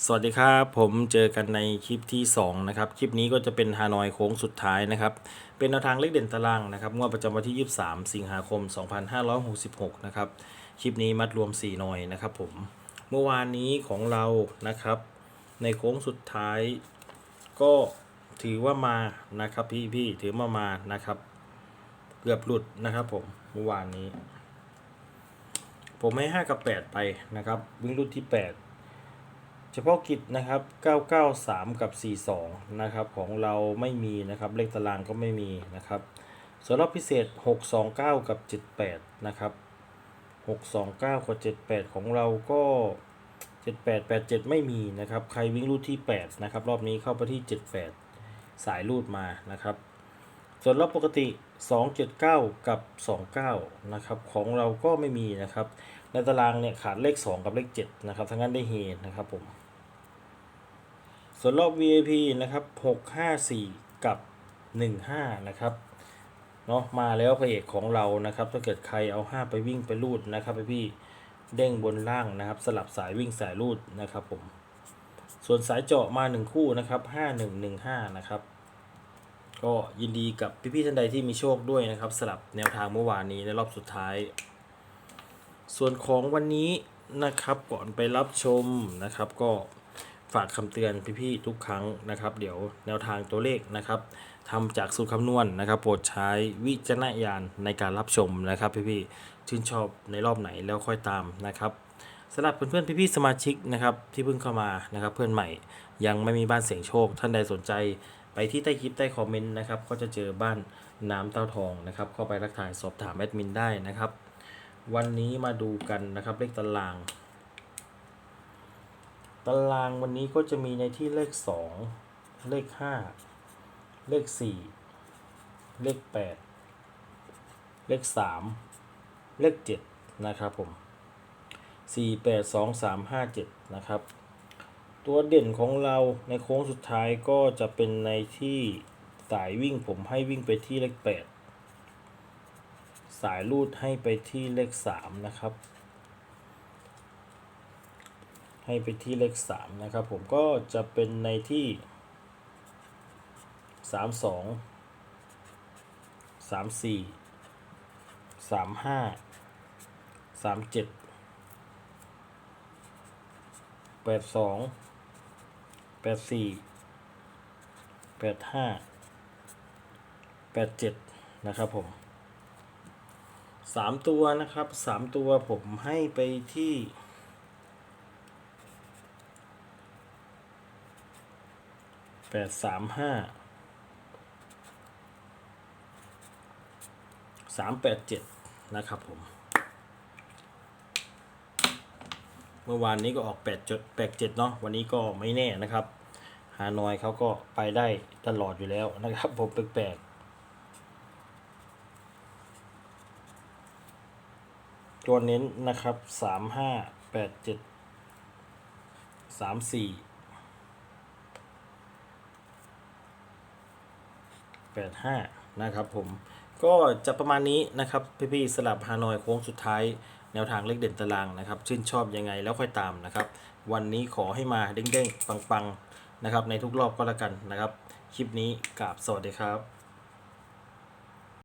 สวัสดีครับผมเจอกันในคลิปที่ 2 นะครับ คลิปนี้ก็จะเป็นฮานอยโค้งสุดท้ายนะครับ เป็นแนวทางเลขเด่นตารางนะครับงวดประจำวันที่ 23 สิงหาคม 2566 นะครับ คลิปนี้มัดรวม 4 หน่อยนะครับผมเมื่อวานนี้ของเรานะครับ ในโค้งสุดท้าย ก็ถือว่ามานะครับพี่พี่ๆถือมามานะครับ เกือบหลุดนะครับผมเมื่อวานนี้ ผมให้ 5 กับ 8 ไปนะครับ วิ่งรุ่นที่ 8 เฉพาะกิจนะครับ 993 กับ 42 นะครับ ของเราไม่มีนะครับ เลขตารางก็ไม่มีนะครับสำหรับพิเศษ 629 กับ 78 นะครับ 629 กับ 78 ของเราก็ 78 87 ไม่มีนะครับ ใครวิ่งรูดที่ 8 นะครับ รอบนี้เข้าไปที่ 78 สายรูดมานะครับ ส่วนรอบปกติ 279 กับ 29 นะครับ ของเราก็ไม่มีนะครับ ในตารางเนี่ยขาดเลข 2 กับเลข 7 นะครับทั้งนั้นได้เฮนะครับผม ส่วนรอบ VIP นะครับ654 กับ 15 นะครับเนาะมาแล้วพระเอกของเรานะครับ ถ้าเกิดใครเอา 5 ไปวิ่งไปรูดนะครับพี่เด้งบนล่างนะครับ สลับสายวิ่งสายรูดนะครับผมส่วนสายเจาะมา 1 คู่นะครับ5115 นะครับ ก็ยินดีกับพี่ๆท่านใดที่มีโชคด้วยนะครับสลับแนวทางเมื่อวานนี้ในรอบสุดท้าย ส่วนของวันนี้นะครับก่อนไปรับชมนะครับ ก็ฝากคำเตือนพี่ๆทุกครั้งนะครับ เดี๋ยวแนวทางตัวเลขนะครับทำจากสูตรคำนวณนะครับ โปรดใช้วิจารณญาณในการรับชมนะครับพี่ๆชื่นชอบในรอบไหนแล้วค่อยตามนะครับสำหรับเพื่อนๆพี่ๆสมาชิกนะครับที่เพิ่งเข้ามานะครับเพื่อนใหม่ยังไม่มีบ้านเสียงโชค ท่านใดสนใจไปที่ใต้คลิปใต้คอมเมนต์นะครับก็จะเจอบ้านน้ำเต้าทองนะครับเข้าไปรักทายสอบถามแอดมินได้นะครับ วันนี้มาดูกันนะครับเลขตาราง ตารางวันนี้ก็จะมีในที่เลขสองเลขห้าเลขสี่เลขแปดเลขสามเลขเจ็ดนะครับผมสี่แปดสองสามห้าเจ็ดนะครับ ตัวเด่นของเราในโค้งสุดท้ายก็จะเป็นในที่สายวิ่งผมให้วิ่งไปที่เลขแปด สายรูดให้ไปที่เลขสามนะครับ ให้ไปที่เลขสามนะครับผมก็จะเป็นในที่สามสองสามสี่สามห้าสามเจ็ดแปดสองแปดสี่แปดห้าแปดเจ็ดนะครับผม สามตัวนะครับสามตัวผมให้ไปที่แปดสามห้าสามแปดเจ็ดนะครับผม เมื่อวานนี้ก็ออกแปดจดแปดเจ็ดเนาะวันนี้ก็ไม่แน่นะครับ ฮานอยเขาก็ไปได้ตลอดอยู่แล้วนะครับ ผมแปลกๆ ตัวเน้นนะครับสามห้าแปดเจ็ดสามสี่แปดห้านะครับผมก็จะประมาณนี้นะครับพี่ๆสลับฮานอยโค้งสุดท้ายแนวทางเลขเด่นตารางนะครับ ชื่นชอบยังไงแล้วค่อยตามนะครับ วันนี้ขอให้มาเด้งๆ ปังๆนะครับในทุกรอบก็แล้วกันนะครับ คลิปนี้กราบสวัสดีครับ